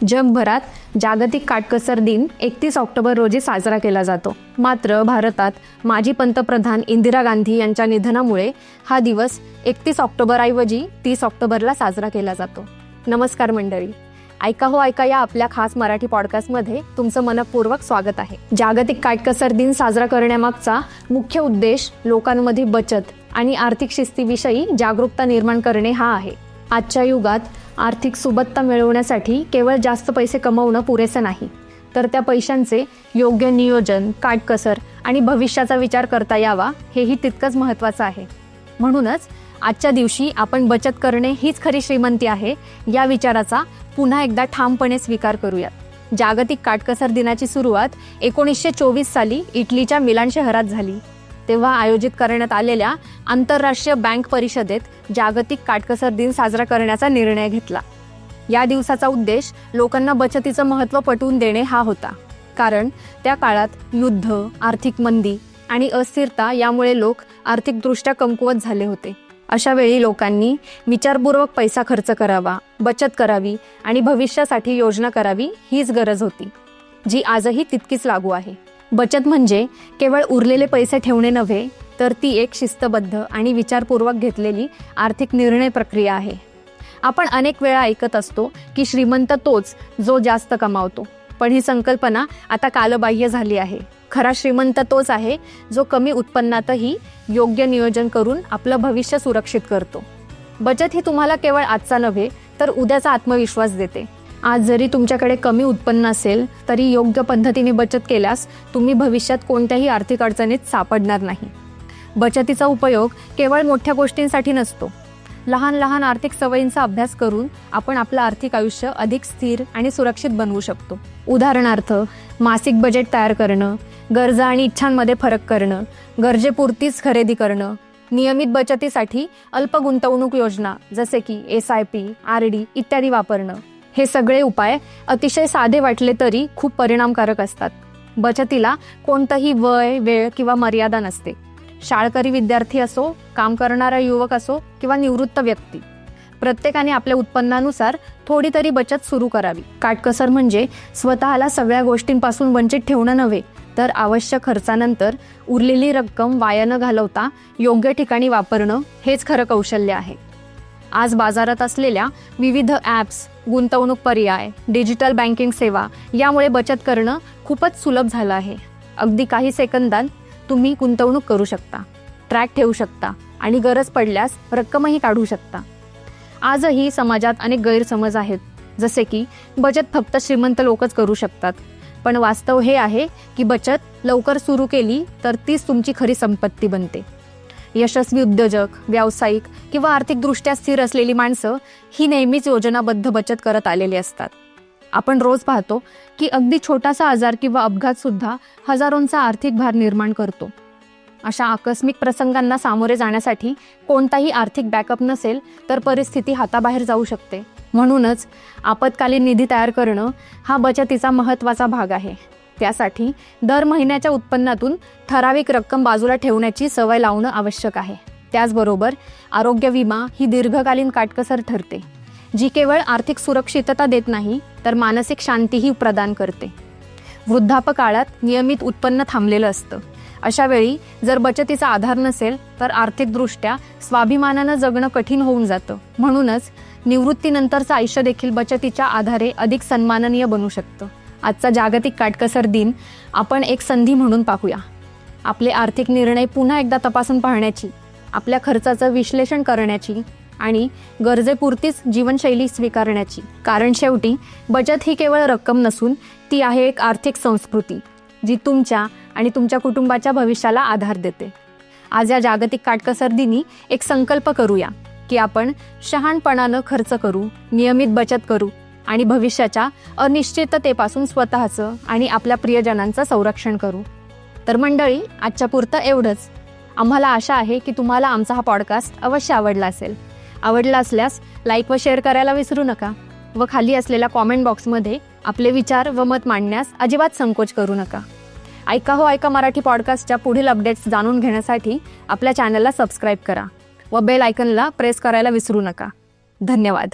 जगभरात जागतिक काटकसर दिन एकतीस ऑक्टोबर रोजी साजरा केला जातो. मात्र भारतात माजी पंतप्रधान इंदिरा गांधी यांच्या निधनामुळे हा दिवस एकतीस ऑक्टोबरऐवजी तीस ऑक्टोबरला साजरा केला जातो. नमस्कार मंडळी. ऐका हो ऐका या आपल्या खास मराठी पॉडकास्टमध्ये तुमचं मनपूर्वक स्वागत आहे. जागतिक काटकसर दिन साजरा करण्यामागचा मुख्य उद्देश लोकांमध्ये बचत आणि आर्थिक शिस्तीविषयी जागरूकता निर्माण करणे हा आहे. आजच्या युगात आर्थिक सुबत्ता मिळवण्यासाठी केवळ जास्त पैसे कमवणं पुरेसं नाही. तर त्या पैशांचे योग्य नियोजन काटकसर आणि भविष्याचा विचार करता यावा हेही तितकंच महत्त्वाचं आहे. म्हणूनच आजच्या दिवशी आपण बचत करणे हीच खरी श्रीमंती आहे या विचाराचा पुन्हा एकदा ठामपणे स्वीकार करूयात. जागतिक काटकसर दिनाची सुरुवात एकोणीसशे चोवीस साली इटलीच्या मिलान शहरात झाली. तेव्हा आयोजित करण्यात आलेल्या आंतरराष्ट्रीय बँक परिषदेत जागतिक काटकसर दिन साजरा करण्याचा निर्णय घेतला. या दिवसाचा उद्देश लोकांना बचतीचं महत्त्व पटवून देणे हा होता. कारण त्या काळात युद्ध आर्थिक मंदी आणि अस्थिरता यामुळे लोक आर्थिकदृष्ट्या कमकुवत झाले होते. अशा वेळी लोकांनी विचारपूर्वक पैसा खर्च करावा बचत करावी आणि भविष्यासाठी योजना करावी हीच गरज होती जी आजही तितकीच लागू आहे. बचत म्हणजे केवळ उरलेले पैसे ठेवणे नव्हे तर ती एक शिस्तबद्ध आणि विचारपूर्वक घेतलेली आर्थिक निर्णय प्रक्रिया आहे. आपण अनेक वेळा ऐकत असतो की श्रीमंत तोच जो जास्त कमावतो. पण ही संकल्पना आता कालबाह्य झाली आहे. खरा श्रीमंत तोच आहे जो कमी उत्पन्नातही योग्य नियोजन करून आपलं भविष्य सुरक्षित करतो. बचत ही तुम्हाला केवळ आजचा नव्हे तर उद्याचा आत्मविश्वास देते. आज जरी तुमच्याकडे कमी उत्पन्न असेल तरी योग्य पद्धतीने बचत केल्यास तुम्ही भविष्यात कोणत्याही आर्थिक अडचणीत सापडणार नाही. बचतीचा उपयोग केवळ मोठ्या गोष्टींसाठी नसतो. लहान लहान आर्थिक सवयींचा अभ्यास करून आपण आपलं आर्थिक आयुष्य अधिक स्थिर आणि सुरक्षित बनवू शकतो. उदाहरणार्थ मासिक बजेट तयार करणं गरजा आणि इच्छांमध्ये फरक करणं गरजेपुरतीच खरेदी करणं नियमित बचतीसाठी अल्प गुंतवणूक योजना जसे की S I P R D इत्यादी वापरणं. हे सगळे उपाय अतिशय साधे वाटले तरी खूप परिणामकारक असतात. बचतीला कोणतंही वय वेळ किंवा मर्यादा नसते. शाळकरी विद्यार्थी असो काम करणारा युवक असो किंवा निवृत्त व्यक्ती. प्रत्येकाने आपल्या उत्पन्नानुसार थोडी तरी बचत सुरू करावी. काटकसर म्हणजे स्वतःला सगळ्या गोष्टींपासून वंचित ठेवणं नव्हे तर आवश्यक खर्चानंतर उरलेली रक्कम वाया न घालवता योग्य ठिकाणी वापरणं हेच खरं कौशल्य आहे. आज बाजारात असलेल्या विविध ॲप्स गुंतवणूक पर्याय डिजिटल बँकिंग सेवा यामुळे बचत करणं खूपच सुलभ झालं आहे. अगदी काही सेकंदात तुम्ही गुंतवणूक करू शकता ट्रॅक ठेवू शकता आणि गरज पडल्यास रक्कमही काढू शकता. आजही समाजात अनेक गैरसमज आहेत जसे की बचत फक्त श्रीमंत लोकच करू शकतात. पण वास्तव हे आहे की बचत लवकर सुरू केली तर तीच तुमची खरी संपत्ती बनते. यशस्वी उद्योजक व्यावसायिक किंवा आर्थिकदृष्ट्या स्थिर असलेली माणसं ही नेहमीच योजनाबद्ध बचत करत आलेली असतात. आपण रोज पाहतो की अगदी छोटासा आजार किंवा अपघात सुद्धा हजारोंचा आर्थिक भार निर्माण करतो. अशा आकस्मिक प्रसंगांना सामोरे जाण्यासाठी कोणताही आर्थिक बॅकअप नसेल तर परिस्थिती हाताबाहेर जाऊ शकते. म्हणूनच आपत्कालीन निधी तयार करणं हा बचतीचा महत्त्वाचा भाग आहे. त्यासाठी दर महिन्याच्या उत्पन्नातून ठराविक रक्कम बाजूला ठेवण्याची सवय लावणं आवश्यक आहे. त्याचबरोबर आरोग्य विमा ही दीर्घकालीन काटकसर ठरते. जी केवळ आर्थिक सुरक्षितता देत नाही तर मानसिक शांतीही प्रदान करते. वृद्धापकाळात नियमित उत्पन्न थांबलेलं असतं. अशा वेळी जर बचतीचा आधार नसेल तर आर्थिकदृष्ट्या स्वाभिमानानं जगणं कठीण होऊन जातं. म्हणूनच निवृत्तीनंतरचं आयुष्य देखील बचतीच्या आधारे अधिक सन्माननीय बनू शकतं. आजचा जागतिक काटकसर दिन आपण एक संधी म्हणून पाहूया. आपले आर्थिक निर्णय पुन्हा एकदा तपासून पाहण्याची आपल्या खर्चाचं विश्लेषण करण्याची आणि गरजेपुरतीच जीवनशैली स्वीकारण्याची. कारण शेवटी बचत ही केवळ रक्कम नसून ती आहे एक आर्थिक संस्कृती जी तुमच्या आणि तुमच्या कुटुंबाच्या भविष्याला आधार देते. आज या जागतिक काटकसर दिनी एक संकल्प करूया की आपण शहाणपणानं खर्च करू नियमित बचत करू आणि भविष्याच्या अनिश्चिततेपासून स्वतःचं आणि आपल्या प्रियजनांचं संरक्षण करू. तर मंडळी आजच्या पुरतं एवढंच. आम्हाला आशा आहे की तुम्हाला आमचा हा पॉडकास्ट अवश्य आवडला असेल. आवडला असल्यास लाईक व शेअर करायला विसरू नका व खाली असलेल्या कॉमेंट बॉक्समध्ये आपले विचार व मत मांडण्यास अजिबात संकोच करू नका. ऐका हो ऐका मराठी पॉडकास्टच्या पुढील अपडेट्स जाणून घेण्यासाठी आपल्या चॅनलला सबस्क्राईब करा व बेल आयकनला प्रेस करायला विसरू नका. धन्यवाद.